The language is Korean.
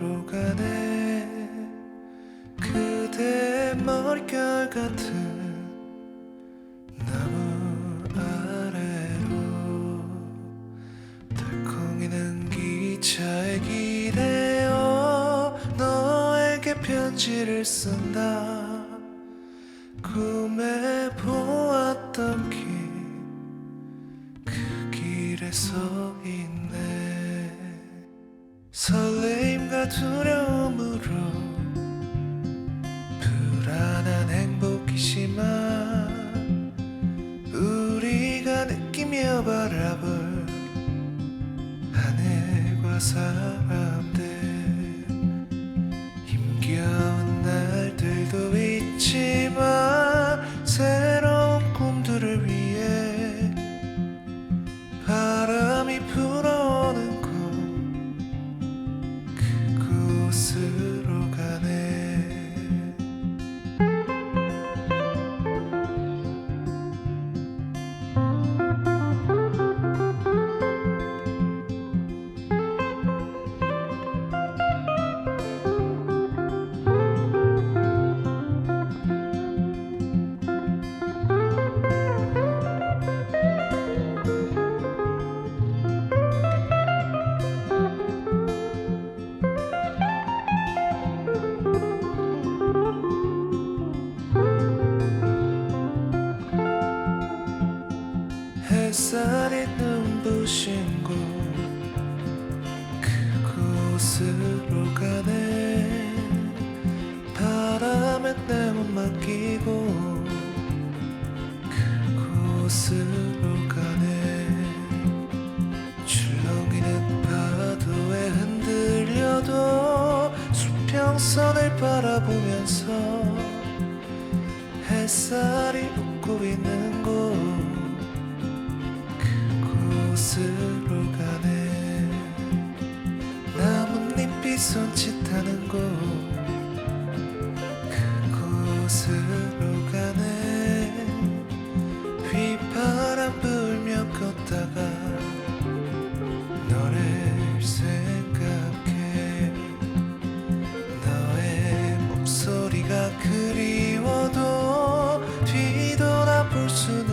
서로 간에 그대 머릿결 같은 나무 아래로 달콩이는 기차에 기대어 너에게 편지를 쓴다. 꿈에 보았던 길 그 길에 서 있네. 설레 두려움으로 불안한 행복이 심한 우리가 느끼며 바라볼 하늘과 사람들 햇살이 눈부신 곳 그곳으로 가네. 바람에 내 몸 맡기고 그곳으로 가네. 출렁이는 파도에 흔들려도 수평선을 바라보면서 햇살이 웃고 있는 손짓하는 곳 그곳으로 가네. 휘파람 불며 걷다가 너를 생각해. 너의 목소리가 그리워도 뒤돌아볼 수는